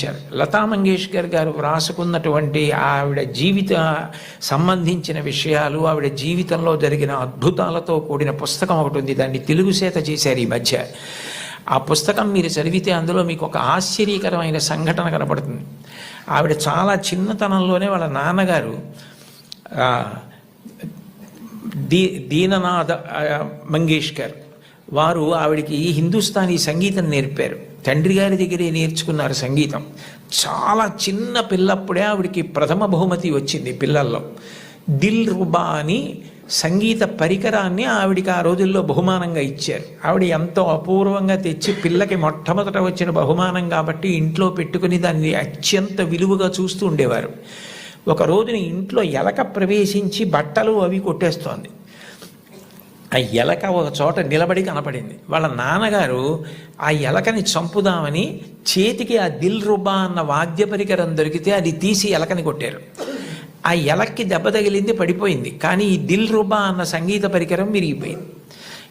ఇచ్చారు లతా మంగేష్కర్ గారు వ్రాసుకున్నటువంటి ఆవిడ జీవిత సంబంధించిన విషయాలు ఆవిడ జీవితంలో జరిగిన అద్భుతాలతో కూడిన పుస్తకం ఒకటి ఉంది. దాన్ని తెలుగు చేత చేశారు ఈ మధ్య. ఆ పుస్తకం మీరు చదివితే అందులో మీకు ఒక ఆశ్చర్యకరమైన సంఘటన కనపడుతుంది. ఆవిడ చాలా చిన్నతనంలోనే వాళ్ళ నాన్నగారు దీ దీననాథ మంగేష్కర్ వారు ఆవిడికి హిందుస్థానీ సంగీతం నేర్పారు. తండ్రి గారి దగ్గరే నేర్చుకున్నారు సంగీతం. చాలా చిన్న పిల్లప్పుడే ఆవిడికి ప్రథమ బహుమతి వచ్చింది పిల్లల్లో. దిల్ రుబా అని సంగీత పరికరాన్ని ఆవిడికి ఆ రోజుల్లో బహుమానంగా ఇచ్చారు. ఆవిడ ఎంతో అపూర్వంగా తెచ్చి పిల్లకి మొట్టమొదట వచ్చిన బహుమానం కాబట్టి ఇంట్లో పెట్టుకుని దాన్ని అత్యంత విలువగా చూస్తూ ఉండేవారు. ఒక రోజున ఇంట్లో ఎలక ప్రవేశించి బట్టలు అవి కొట్టేస్తోంది. ఆ ఎలక ఒక చోట నిలబడి కనపడింది. వాళ్ళ నాన్నగారు ఆ ఎలకని చంపుదామని చేతికి ఆ దిల్ రుబా అన్న వాద్య పరికరం దొరికితే అది తీసి ఎలకని కొట్టారు. ఆ ఎలక్కి దెబ్బ తగిలింది పడిపోయింది. కానీ ఈ దిల్ రుబా అన్న సంగీత పరికరం విరిగిపోయింది.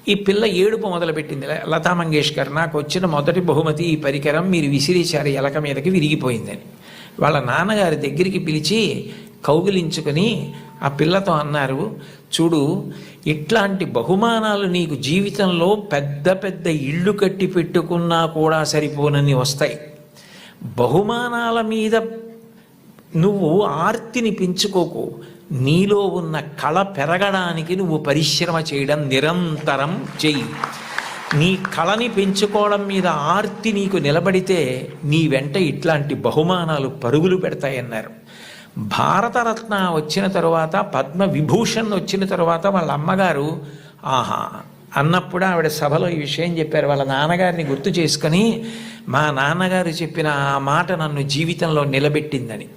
ఈ పిల్ల ఏడుపు మొదలుపెట్టింది. లతా మంగేష్కర్ నాకు వచ్చిన మొదటి బహుమతి ఈ పరికరం మీరు విసిరేశారు ఎలక మీదకి విరిగిపోయిందని. వాళ్ళ నాన్నగారి దగ్గరికి పిలిచి కౌగిలించుకొని ఆ పిల్లతో అన్నారు చూడు ఇట్లాంటి బహుమానాలు నీకు జీవితంలో పెద్ద పెద్ద ఇళ్ళు కట్టి పెట్టుకున్నా కూడా సరిపోనని వస్తాయి. బహుమానాల మీద నువ్వు ఆర్తిని పెంచుకోకు. నీలో ఉన్న కళ పెరగడానికి నువ్వు పరిశ్రమ చేయడం నిరంతరం చెయ్యి నీ కళని పెంచుకోవడం మీద ఆర్తి నీకు నిలబడితే నీ వెంట ఇట్లాంటి బహుమానాలు పరుగులు పెడతాయన్నారు. భారతరత్న వచ్చిన తరువాత పద్మ విభూషణ్ వచ్చిన తరువాత వాళ్ళ అమ్మగారు ఆహా అన్నప్పుడు ఆవిడ సభలో ఈ విషయం చెప్పారు. వాళ్ళ నాన్నగారిని గుర్తు చేసుకొని మా నాన్నగారు చెప్పిన ఆ మాట నన్ను జీవితంలో నిలబెట్టిందని.